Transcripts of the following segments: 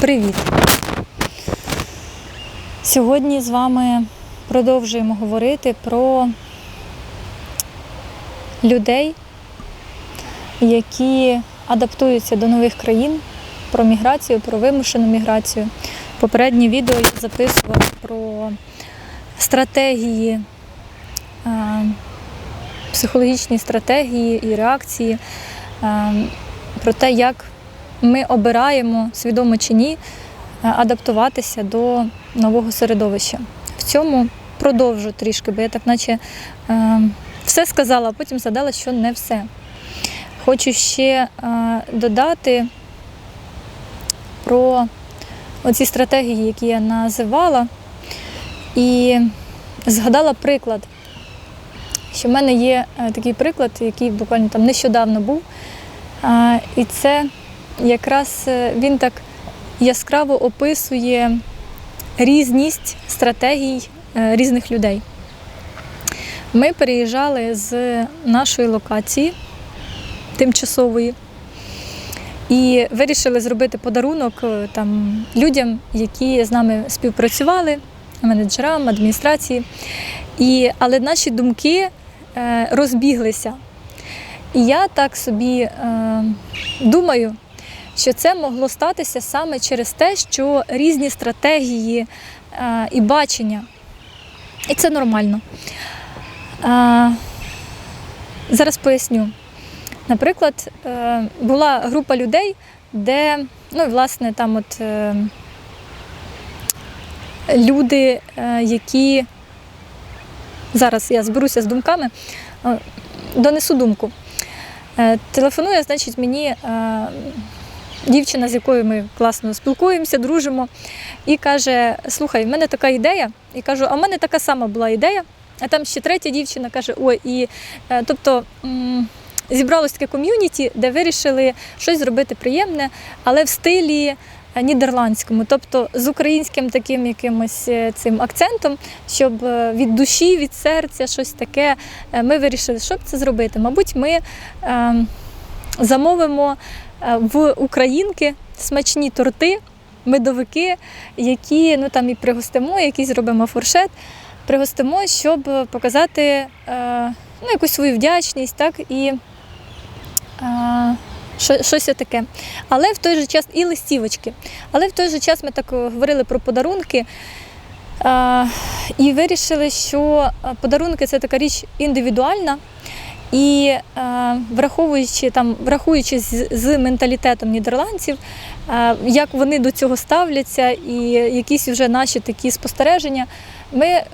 Привіт! Сьогодні з вами продовжуємо говорити про людей, які адаптуються до нових країн, про міграцію, про вимушену міграцію. Попереднє відео я записувала про стратегії, психологічні стратегії і реакції, про те, як ми обираємо, свідомо чи ні, е, адаптуватися до нового середовища. В цьому продовжу трішки, бо я так наче е, все сказала, а потім згадала, що не все. Хочу ще е, додати про оці стратегії, які я називала, і згадала приклад, що в мене є такий приклад, який буквально там нещодавно був. І це якраз е, він так яскраво описує різність стратегій е, різних людей. Ми переїжджали з нашої локації тимчасової і вирішили зробити подарунок е, там, людям, які з нами співпрацювали, менеджерам, адміністрації. І, але наші думки розбіглися. І я так собі е, думаю, що це могло статися саме через те, що різні стратегії е, і бачення. І це нормально. Е, зараз поясню. Наприклад, е, була група людей, де, ну, і, власне, там от люди, які зараз я зберуся з думками, донесу думку. Телефонує, значить, мені дівчина, з якою ми класно спілкуємося, дружимо, і каже: Слухай, в мене така ідея. І кажу, а в мене така сама була ідея. А там ще третя дівчина каже: Ой, і е, тобто. Зібралось таке ком'юніті, де вирішили щось зробити приємне, але в стилі е, нідерландському, тобто з українським таким якимось е, цим акцентом, щоб від душі, від серця, щось таке. Ми вирішили, щоб це зробити. Мабуть, ми е, замовимо в українки смачні торти, медовики, які ну там і пригостимо, якийсь зробимо фуршет. Пригостимо, щоб показати е, ну, якусь свою вдячність, так і е, що- щось таке. Але в той же час і листівочки. Але в той же час ми так е, говорили про подарунки. Е, і вирішили, що е, подарунки це така річ індивідуальна. І е, враховуючи там, врахуючи з, з менталітетом нідерландців, е, як вони до цього ставляться, і якісь вже наші такі спостереження, ми е,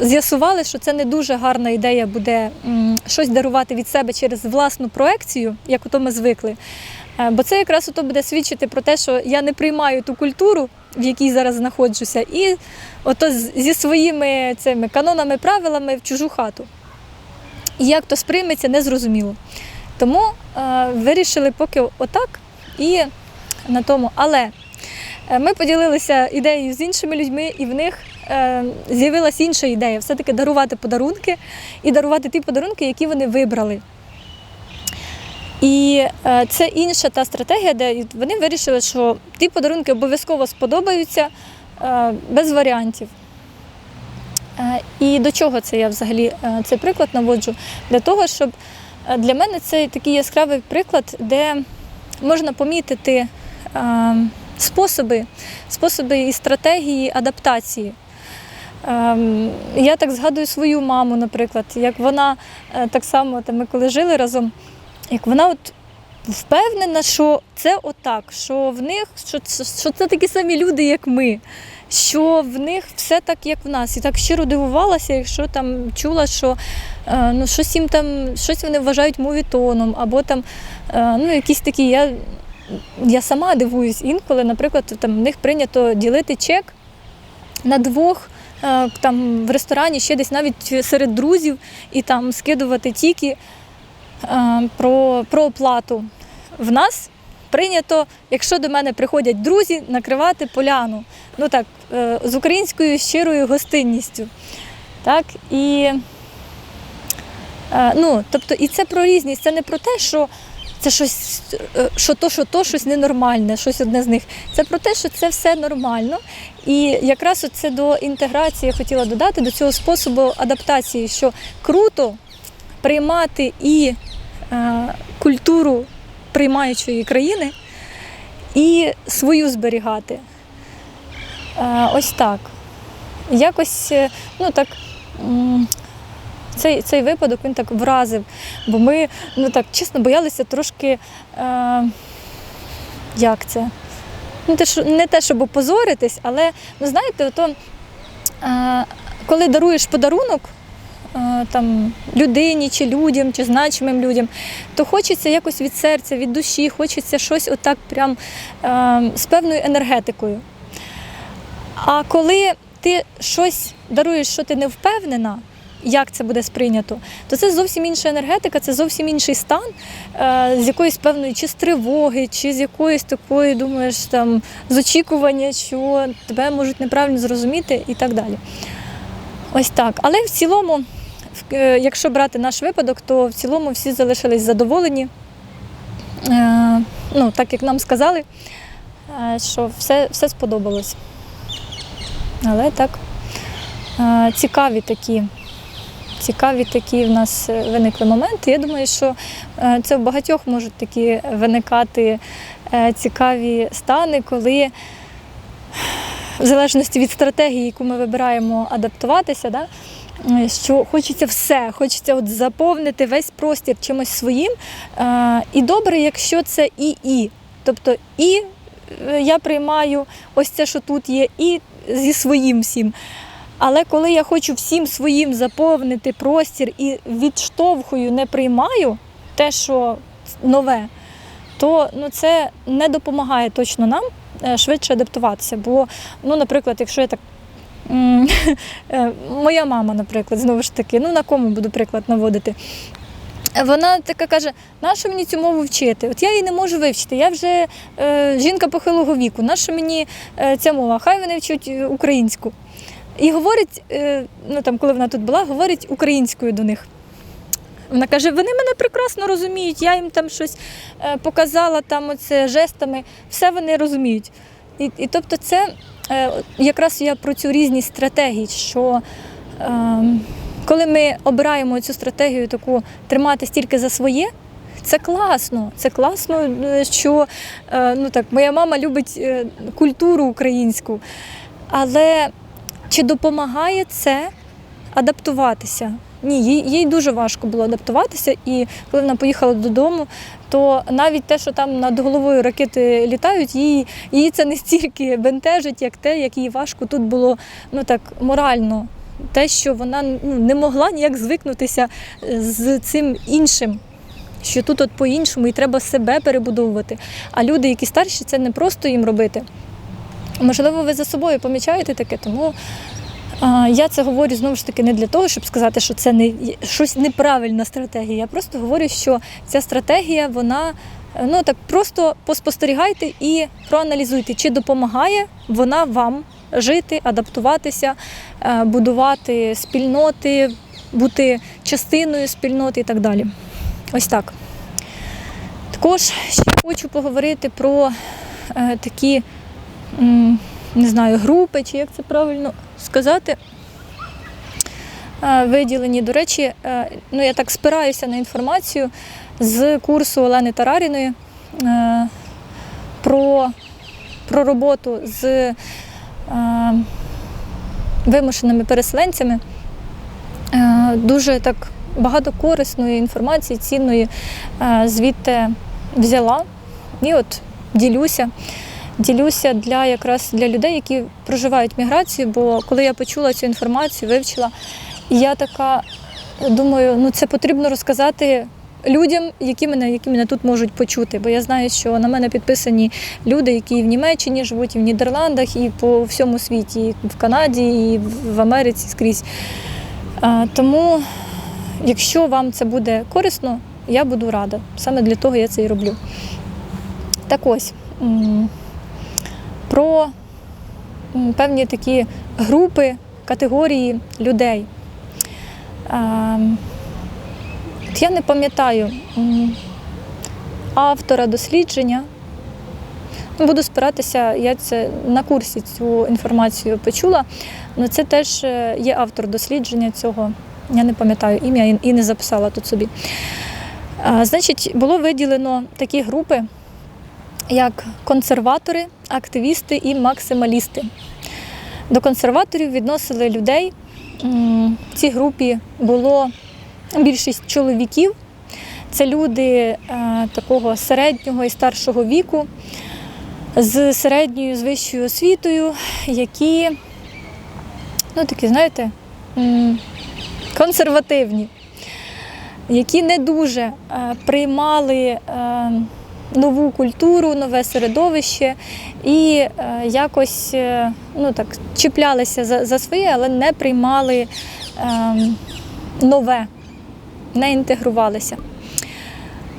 з'ясували, що це не дуже гарна ідея буде м, щось дарувати від себе через власну проекцію, як ото ми звикли. Е, Бо це якраз ото буде свідчити про те, що я не приймаю ту культуру, в якій зараз знаходжуся, і ото зі своїми цими канонами, правилами в чужу хату. І як то сприйметься, незрозуміло. Тому е, вирішили поки отак і на тому. Але е, ми поділилися ідеєю з іншими людьми, і в них е, з'явилася інша ідея все-таки дарувати подарунки і дарувати ті подарунки, які вони вибрали. І е, це інша та стратегія, де вони вирішили, що ті подарунки обов'язково сподобаються е, без варіантів. Е, І до чого це я взагалі е, цей приклад наводжу? Для того, щоб е, для мене це такий яскравий приклад, де можна помітити способи, способи і стратегії адаптації. Ем, Я так згадую свою маму, наприклад, як вона так само, там, ми коли жили разом, як вона от впевнена, що це отак, що в них що, що це такі самі люди, як ми, що в них все так, як в нас. І так щиро дивувалася, якщо там чула, що е, ну, щось їм там, щось вони вважають мовітоном, або там е, ну, якісь такі. Я, я сама дивуюсь інколи, наприклад, там в них прийнято ділити чек на двох. е, Там в ресторані ще десь навіть серед друзів і там скидувати тільки про, про оплату. В нас прийнято, якщо до мене приходять друзі, накривати поляну. Ну так, е, з українською щирою гостинністю. Так, і, е, ну, тобто, і це про різність, це не про те, що це щось, е, що то, що то, щось ненормальне, щось одне з них. Це про те, що це все нормально. І якраз це до інтеграції я хотіла додати до цього способу адаптації, що круто приймати і е, культуру приймаючої країни, і свою зберігати. Е, ось так. Якось, е, ну так. Цей, цей випадок він так вразив, бо ми ну так чесно боялися трошки. Е, як це? Ну, те, що, не те, щоб опозоритись, але ну, знаєте, ото, е, коли даруєш подарунок там, людині чи людям, чи значимим людям, то хочеться якось від серця, від душі, хочеться щось отак прям е, з певною енергетикою. А коли ти щось даруєш, що ти не впевнена, як це буде сприйнято, то це зовсім інша енергетика, це зовсім інший стан, е, з якоїсь певної чи з тривоги, чи з якоїсь такої, думаєш, там з очікування, що тебе можуть неправильно зрозуміти і так далі. Ось так. Але в цілому, е, якщо брати наш випадок, то в цілому всі залишились задоволені. Е, Ну, так як нам сказали, е, що все, все сподобалось. Але так, е, цікаві такі, цікаві такі в нас е, виникли моменти. Я думаю, що е, це в багатьох можуть такі виникати е, цікаві стани, коли в залежності від стратегії, яку ми вибираємо адаптуватися, да, е, що хочеться все, хочеться от заповнити весь простір чимось своїм. Е, І добре, якщо це і і. Тобто і е, я приймаю ось це, що тут є, і зі своїм всім. Але коли я хочу всім своїм заповнити простір і відштовхую, не приймаю те, що нове, то ну, це не допомагає точно нам е, швидше адаптуватися. Бо, ну, наприклад, якщо я так. е, Моя мама, наприклад, знову ж таки, ну на кому буду приклад наводити. Вона така каже: нащо мені цю мову вчити? От я її не можу вивчити. Я вже е, жінка похилого віку. Нащо мені е, ця мова? Хай вони вчать е, українську. І говорить, е, ну там, коли вона тут була, говорить українською до них. Вона каже: вони мене прекрасно розуміють, я їм там щось е, показала там оце жестами, все вони розуміють. І, і тобто, це якраз я про цю різність стратегій, що е, коли ми обираємо цю стратегію таку тримати стільки за своє, це класно. Це класно, е, що е, ну так, моя мама любить е, культуру українську. Але чи допомагає це адаптуватися? Ні, їй, їй дуже важко було адаптуватися, і коли вона поїхала додому, то навіть те, що там над головою ракети літають, її, її це не стільки бентежить, як те, як їй важко тут було ну так морально. Те, що вона ну, не могла ніяк звикнутися е, з цим іншим, що тут от по-іншому і треба себе перебудовувати. А люди, які старші, це не просто їм робити. Можливо, ви за собою помічаєте таке, тому я це говорю знову ж таки не для того, щоб сказати, що це не щось неправильна стратегія. Я просто говорю, що ця стратегія, вона ну так просто поспостерігайте і проаналізуйте, чи допомагає вона вам жити, адаптуватися, е, будувати спільноти, бути частиною спільноти і так далі. Ось так. Також ще хочу поговорити про е, такі не знаю, групи, чи як це правильно сказати. е, Виділені. До речі, е, ну я так спираюся на інформацію з курсу Олени Тараріної е, про, про роботу з вимушеними переселенцями. Дуже так багато корисної інформації, цінної звідти взяла і от ділюся ділюся для якраз для людей, які проживають міграцію. Бо коли я почула цю інформацію, вивчила, я така думаю, ну це потрібно розказати людям, які мене, які мене тут можуть почути. Бо я знаю, що на мене підписані люди, які і в Німеччині живуть, і в Нідерландах, і по всьому світі, і в Канаді, і в Америці скрізь. А, Тому, якщо вам це буде корисно, я буду рада. Саме для того я це і роблю. Так ось. Про певні такі групи, категорії людей. Ем, Я не пам'ятаю, автора дослідження. Буду спиратися, я це на курсі цю інформацію почула. але це теж е, є автор дослідження цього. Я не пам'ятаю ім'я і не записала тут собі. Значить, було виділено такі групи, як консерватори, активісти і максималісти. До консерваторів відносили людей. В цій групі було більшість чоловіків. Це люди е, такого середнього і старшого віку з середньою, з вищою освітою, які, ну такі, знаєте, консервативні, які не дуже е, приймали е, нову культуру, нове середовище і е, якось е, ну, так, чіплялися за, за своє, але не приймали е, нове, не інтегрувалися.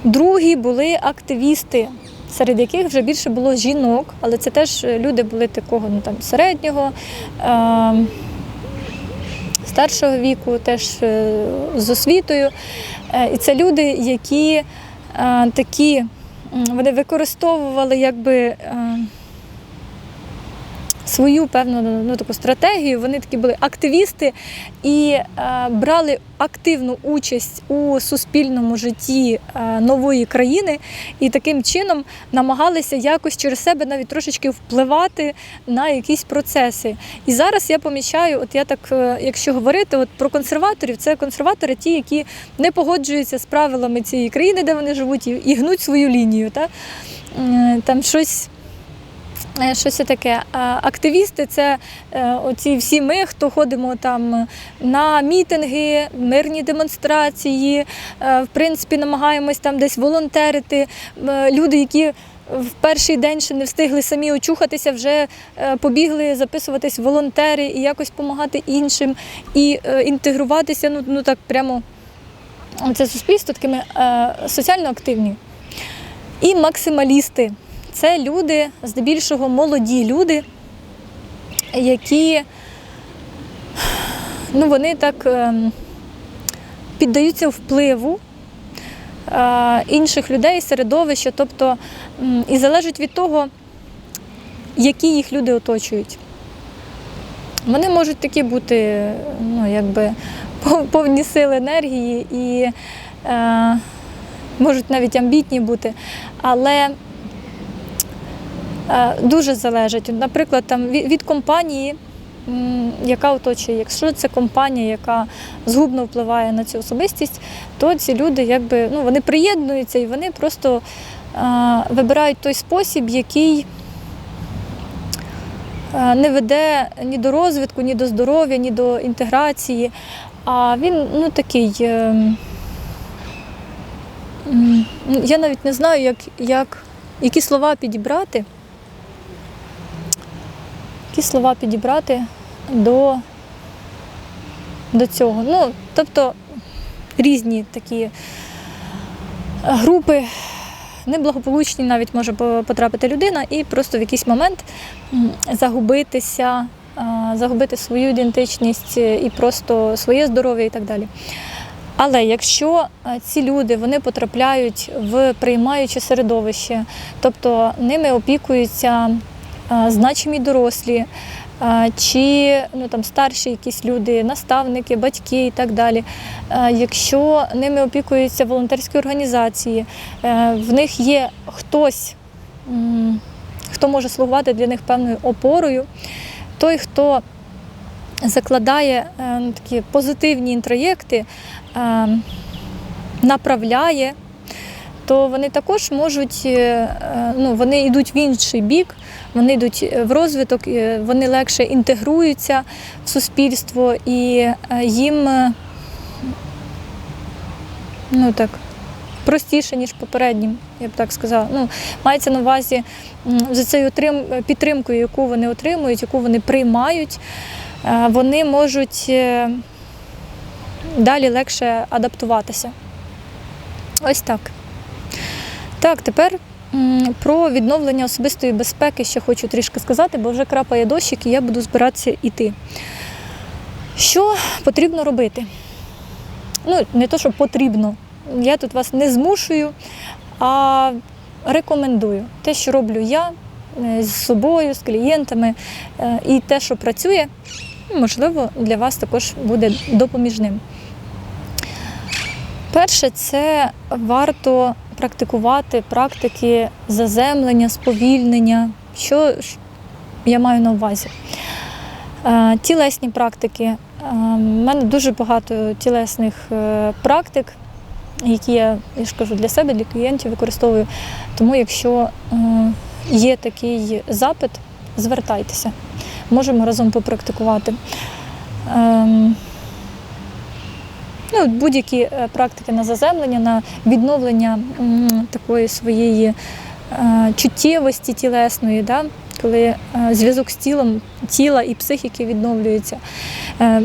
Другі були активісти, серед яких вже більше було жінок, але це теж люди були такого ну, там, середнього, е, старшого віку, теж е, з освітою. І це люди, які такі, вони використовували якби. Свою певну ну, таку стратегію, вони такі були активісти і е, брали активну участь у суспільному житті е, нової країни, і таким чином намагалися якось через себе навіть трошечки впливати на якісь процеси. І зараз я помічаю, от я так, е, якщо говорити от про консерваторів, це консерватори, ті, які не погоджуються з правилами цієї країни, де вони живуть, і гнуть свою лінію. Та? Е, Там щось. Е, Щось таке. Активісти це е, оці всі ми, хто ходимо там на мітинги, мирні демонстрації, е, в принципі, намагаємось там десь волонтерити. Люди, які в перший день ще не встигли самі очухатися, вже побігли записуватись волонтери і якось допомагати іншим, і інтегруватися, ну, ну так прямо це суспільство такими соціально активні. І максималісти. Це люди, здебільшого молоді люди, які ну, вони так ем, піддаються впливу е, інших людей, середовища, тобто і залежить від того, які їх люди оточують. Вони можуть такі бути, ну, якби повні сили енергії і е, можуть навіть амбітні бути, але Дуже залежить. Наприклад, там від компанії, яка оточує. Якщо це компанія, яка згубно впливає на цю особистість, то ці люди якби ну вони приєднуються і вони просто е, вибирають той спосіб, який е, не веде ні до розвитку, ні до здоров'я, ні до інтеграції. А він ну такий. е, Я навіть не знаю, як, як, які слова підібрати які слова підібрати до, до цього. Ну, тобто різні такі е, групи, неблагополучні навіть може потрапити людина і просто в якийсь момент загубитися, е, загубити свою ідентичність е, і просто своє здоров'я і так далі. Але якщо ці люди вони потрапляють в приймаюче середовище, тобто ними опікуються значимі дорослі, чи ну, там, старші якісь люди, наставники, батьки і так далі. Якщо ними опікуються волонтерські організації, е, в них є хтось, хто може слугувати для них певною опорою, той, хто закладає е, ну, такі позитивні інтроєкти, е, направляє, то вони також можуть, е, е, ну, вони йдуть в інший бік, вони йдуть в розвиток, е, вони легше інтегруються в суспільство і е, їм е, ну, так, простіше, ніж попереднім, я б так сказала. Ну, мається на увазі за цією підтримкою, яку вони отримують, яку вони приймають, е, вони можуть е, далі легше адаптуватися. Ось так. Так, тепер про відновлення особистої безпеки ще хочу трішки сказати, бо вже крапає дощик і я буду збиратися йти. Що потрібно робити? Ну, не то, що потрібно. Я тут вас не змушую, а рекомендую те, що роблю я е, з собою, з клієнтами, е, і те, що працює, можливо, для вас також буде допоміжним. Перше, це варто практикувати практики заземлення, сповільнення. Що я маю на увазі? Е, Тілесні практики. Е, У мене дуже багато тілесних е, практик, які я, я ж кажу, для себе, для клієнтів використовую. Тому, якщо е, є такий запит, звертайтеся. Можемо разом попрактикувати. Ну, будь-які е, практики на заземлення, на відновлення такої своєї е, чуттєвості тілесної, да? коли е, зв'язок з тілом тіла і психіки відновлюється.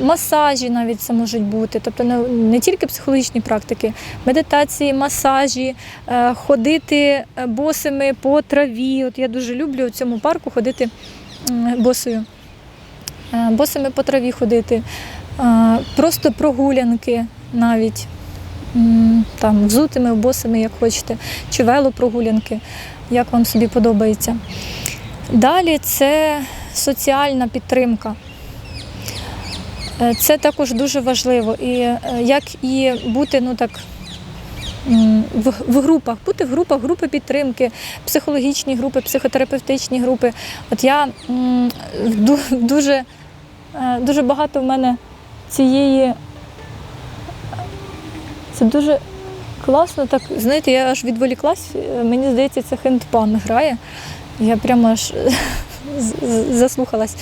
Масажі навіть це можуть бути, тобто не, тільки психологічні практики, медитації, масажі, ходити босими по траві. От я дуже люблю в цьому парку ходити босою. Босими по траві ходити, просто прогулянки навіть там взутими, босими, як хочете, чи велопрогулянки, як вам собі подобається. Далі це соціальна підтримка. Е, Це також дуже важливо. І е, як і бути, ну так. В, в групах, бути в групах, групи підтримки, психологічні групи, психотерапевтичні групи. От я дуже, е, дуже багато в мене цієї. Це дуже класно. Так, знаєте, я аж відволіклась. Е, Мені здається, це хендпан грає. Я прямо аж заслухалась.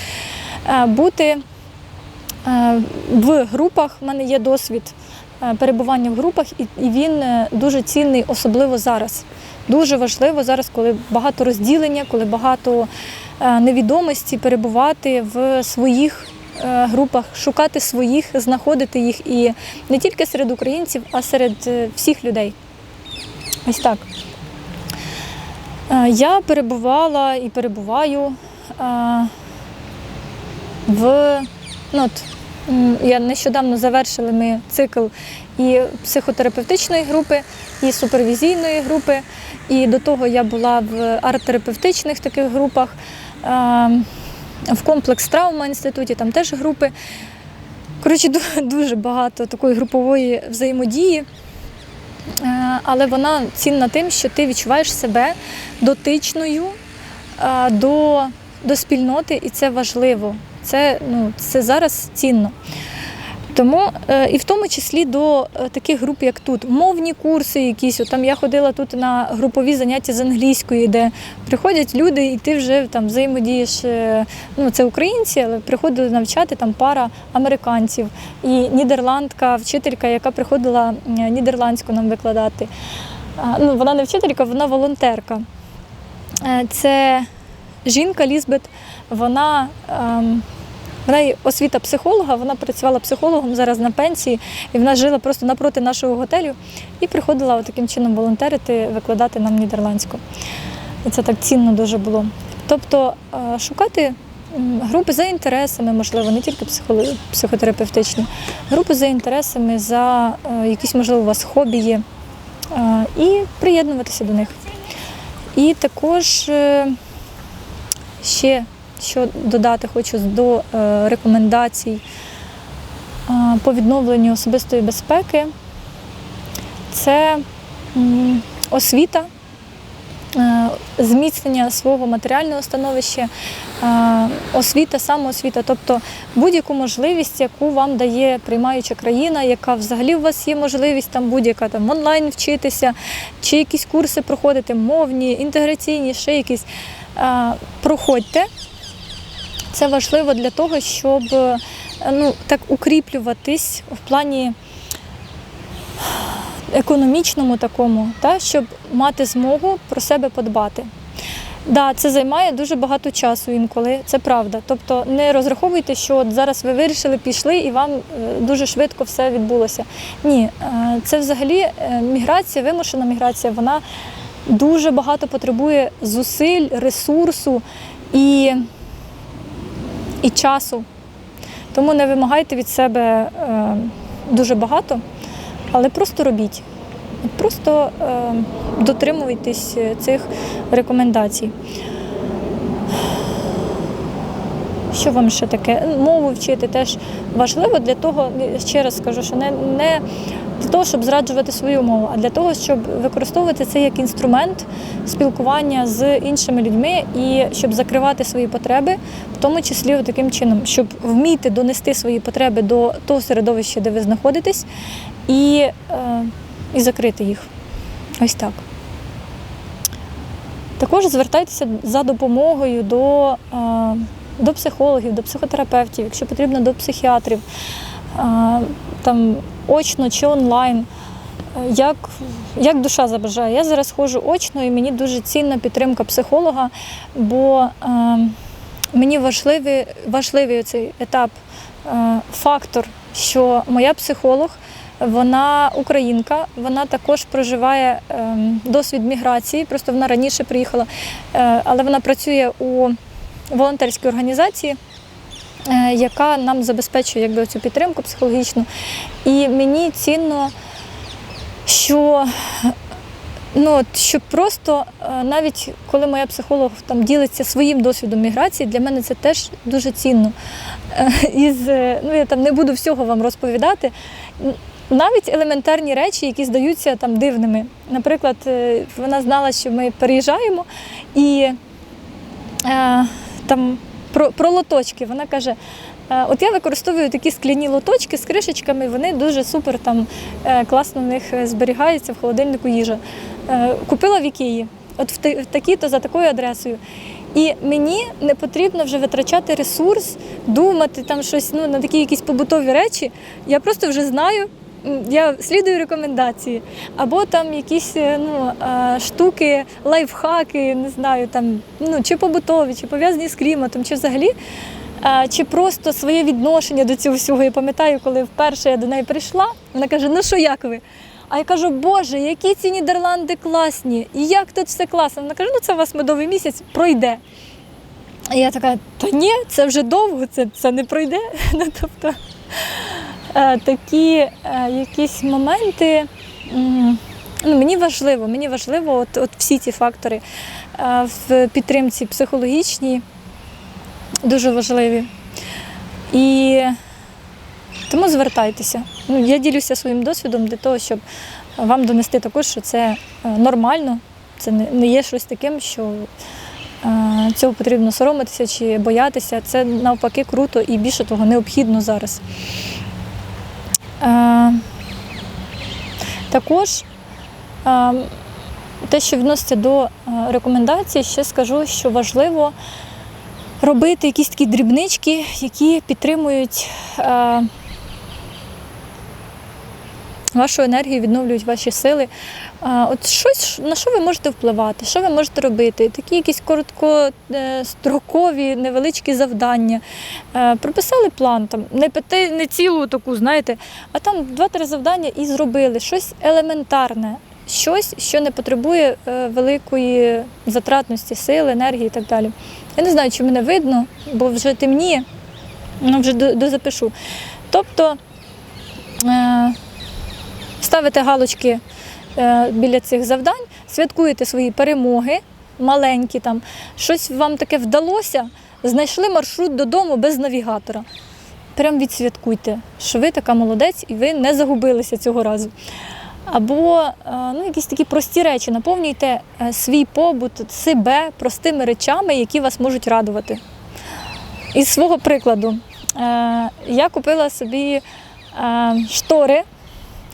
Е, Бути е, в групах, в мене є досвід перебування в групах, і він дуже цінний, особливо зараз. Дуже важливо зараз, коли багато розділення, коли багато невідомості, перебувати в своїх групах, шукати своїх, знаходити їх і не тільки серед українців, а серед е, всіх людей. Ось так. Е, Я перебувала і перебуваю е, в. Ну, от, я нещодавно завершили ми цикл і психотерапевтичної групи, і супервізійної групи. І до того я була в арт-терапевтичних таких групах, е, в комплекс травма інституті, там теж групи. Коротше, дуже багато такої групової взаємодії. Е, Але вона цінна тим, що ти відчуваєш себе дотичною е, до, до спільноти, і це важливо. Це, ну, це зараз цінно. Тому е, і в тому числі до е, таких груп, як тут, мовні курси якісь. От, там я ходила тут на групові заняття з англійської, де приходять люди, і ти вже там взаємодієш. е, Ну, це українці, але приходили навчати там пара американців і нідерландка, вчителька, яка приходила нідерландську нам викладати. Ну, вона не вчителька, вона волонтерка. Це жінка Лізбет, вона. Вона є освіта психолога, вона працювала психологом зараз на пенсії, і вона жила просто напроти нашого готелю і приходила таким чином волонтерити, викладати нам нідерландську. І це так цінно дуже було. Тобто е, шукати групи за інтересами, можливо, не тільки психотерапевтичні, групи за інтересами, за е, якісь, можливо, у вас хобі є, е, і приєднуватися до них. І також ще що додати хочу до е, рекомендацій е, по відновленню особистої безпеки, це освіта, е, зміцнення свого матеріального становища, освіта, самоосвіта, тобто будь-яку можливість, яку вам дає приймаюча країна, яка взагалі у вас є можливість там будь-яка там онлайн вчитися, чи якісь курси проходити, мовні, інтеграційні, ще якісь. Проходьте. Це важливо для того, щоб е, ну, так укріплюватись в плані економічному такому, та, щоб мати змогу про себе подбати. Да, це займає дуже багато часу інколи, це правда. Тобто не розраховуйте, що от зараз ви вирішили, пішли і вам е, дуже швидко все відбулося. Ні, е, це взагалі міграція, вимушена міграція, вона дуже багато потребує зусиль, ресурсу і і часу. Тому не вимагайте від себе е, дуже багато, але просто робіть. Просто е, дотримуйтесь е, цих рекомендацій. Що вам ще таке? Мову вчити теж важливо для того, ще раз скажу, що не, не для того, щоб зраджувати свою мову, а для того, щоб використовувати це як інструмент спілкування з іншими людьми і щоб закривати свої потреби, в тому числі таким чином, щоб вміти донести свої потреби до того середовища, де ви знаходитесь, і, е, і закрити їх. Ось так. Також звертайтеся за допомогою до, е, до психологів, до психотерапевтів, якщо потрібно, до психіатрів, е, там очно чи онлайн. Е, Як, як душа забажає. Я зараз ходжу очно, і мені дуже цінна підтримка психолога, бо е, мені важливий, важливий цей етап, е, фактор, що моя психолог, вона українка, вона також проживає е, досвід міграції, просто вона раніше приїхала, е, але вона працює у волонтерській організації. Е, Яка нам забезпечує якби, цю підтримку психологічну. І мені цінно, що Ну, щоб просто е, навіть коли моя психолог там ділиться своїм досвідом міграції, для мене це теж дуже цінно. Е, Із, ну, я там не буду всього вам розповідати. Навіть елементарні речі, які здаються там дивними. Наприклад, вона знала, що ми переїжджаємо, і е, там про, про лоточки. Вона каже: е, от я використовую такі скляні лоточки з кришечками, вони дуже супер там е, класно в них зберігається в холодильнику їжа. Е, Купила в Ікеї, от в, та- в такі-то за такою адресою. І мені не потрібно вже витрачати ресурс, думати там щось ну, на такі якісь побутові речі. Я просто вже знаю, я слідую рекомендації. Або там якісь е, ну, штуки, лайфхаки, не знаю, там, ну, чи побутові, чи пов'язані з кліматом, чи взагалі. Чи просто своє відношення до цього всього. Я пам'ятаю, коли вперше я до неї прийшла, вона каже: Ну що, як ви? А я кажу, Боже, які ці Нідерланди класні, і як тут все класно. Вона каже, ну це у вас медовий місяць пройде. І я така, та ні, це вже довго, це, це не пройде. Ну, тобто такі е, якісь моменти. Ну, мені важливо, мені важливо от, от всі ці фактори е, в підтримці психологічній дуже важливі. І тому звертайтеся. Ну, я ділюся своїм досвідом для того, щоб вам донести також, що це е, нормально, це не є щось таким, що е, цього потрібно соромитися чи боятися. Це навпаки круто і більше того необхідно зараз. Е, Також е, те, що відноситься до е, рекомендацій, ще скажу, що важливо робити якісь такі дрібнички, які підтримують вашу енергію, відновлюють ваші сили. От щось, на що ви можете впливати, що ви можете робити? Такі якісь короткострокові, невеличкі завдання. Е, Прописали план, там, не, п'яти- не цілу таку, знаєте, а там два-три завдання і зробили щось елементарне, щось, що не потребує е, великої затратності, сил, енергії і так далі. Я не знаю, чи мене видно, бо вже темніє, ну вже дозапишу. Тобто е, ставите галочки е, біля цих завдань, святкуєте свої перемоги, маленькі там, щось вам таке вдалося, знайшли маршрут додому без навігатора. Прям відсвяткуйте, що ви така молодець і ви не загубилися цього разу. Або е, ну, якісь такі прості речі, наповнюйте е, свій побут, себе простими речами, які вас можуть радувати. Із свого прикладу, я купила собі штори,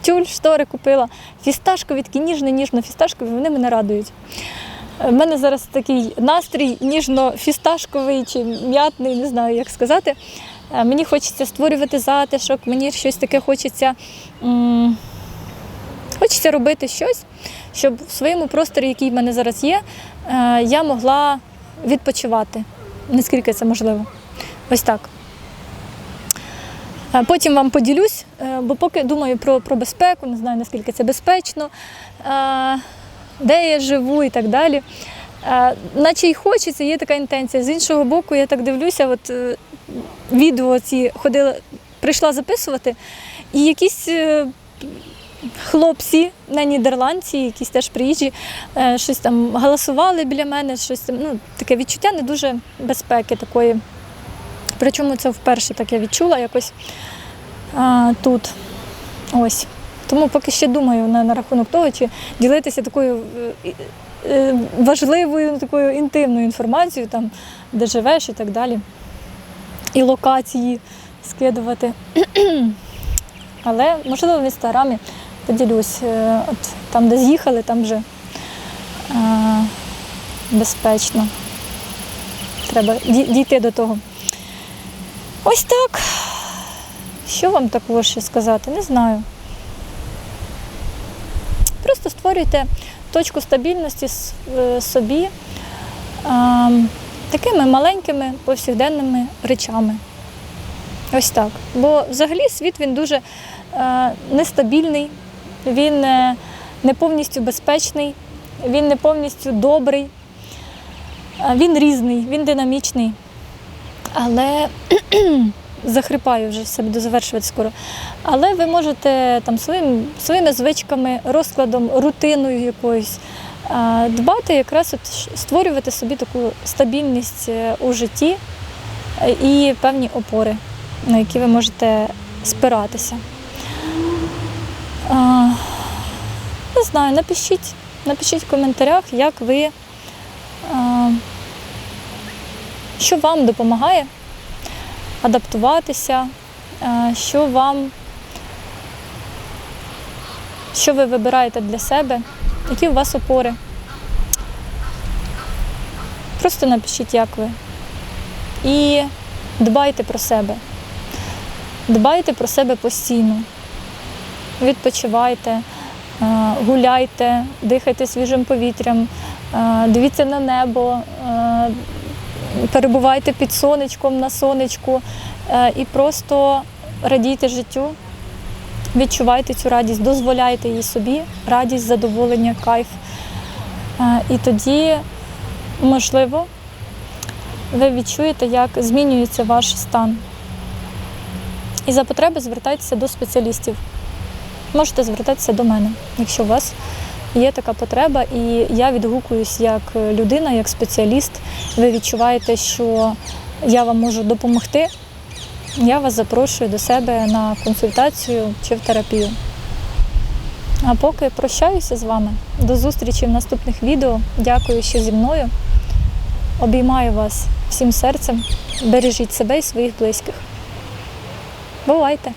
тюль, штори купила, фісташкові, такі ніжно-ніжно фісташкові, вони мене радують. У мене зараз такий настрій ніжно-фісташковий чи м'ятний, не знаю, як сказати. Е, Мені хочеться створювати затишок, мені щось таке хочеться. м, Хочеться робити щось, щоб в своєму просторі, який в мене зараз є, е, я могла відпочивати, наскільки це можливо. Ось так. Потім вам поділюсь, е, бо поки думаю про, про безпеку, не знаю наскільки це безпечно, де я живу і так далі. Наче й хочеться, є така інтенція. З іншого боку, я так дивлюся, от е, відео ці ходила, прийшла записувати, і якісь е, хлопці, не нідерландці, якісь теж приїжджі, щось там галасували біля мене, щось там, ну, таке відчуття не дуже безпеки такої. Причому це вперше так я відчула якось а, тут. Ось. Тому поки ще думаю на, на рахунок того, чи ділитися такою е, е, важливою, такою інтимною інформацією, там, де живеш і так далі. І локації скидувати. Але, можливо, в інстаграмі поділюсь. Е, От там, де з'їхали, там вже е, безпечно. Треба дійти до того. Ось так. Що вам такого ще сказати? Не знаю. Просто створюйте точку стабільності е, собі такими маленькими повсякденними речами. Ось так. Бо взагалі світ він дуже е, нестабільний, він е, не повністю безпечний, він не повністю добрий, він різний, він динамічний. Але захрипаю вже себе дозавершувати скоро. Але ви можете там своїм, своїми звичками, розкладом, рутиною якоюсь дбати, якраз от створювати собі таку стабільність е, у житті і певні опори, на які ви можете спиратися. Не знаю, напишіть, напишіть в коментарях, як ви, а, що вам допомагає адаптуватися, е, що вам, що ви вибираєте для себе, які у вас опори. Просто напишіть, як ви. І дбайте про себе. Дбайте про себе постійно. Відпочивайте, е, гуляйте, дихайте свіжим повітрям, е, дивіться на небо, перебувайте під сонечком на сонечку е, і просто радійте життю, відчувайте цю радість, дозволяйте їй собі, радість, задоволення, кайф. Е, І тоді, можливо, ви відчуєте, як змінюється ваш стан. І за потреби звертайтеся до спеціалістів. Можете звертатися до мене, якщо у вас є така потреба, і я відгукуюсь як людина, як спеціаліст. Ви відчуваєте, що я вам можу допомогти. Я вас запрошую до себе на консультацію чи в терапію. А поки прощаюся з вами. До зустрічі в наступних відео. Дякую, що зі мною. Обіймаю вас всім серцем. Бережіть себе і своїх близьких. Бувайте!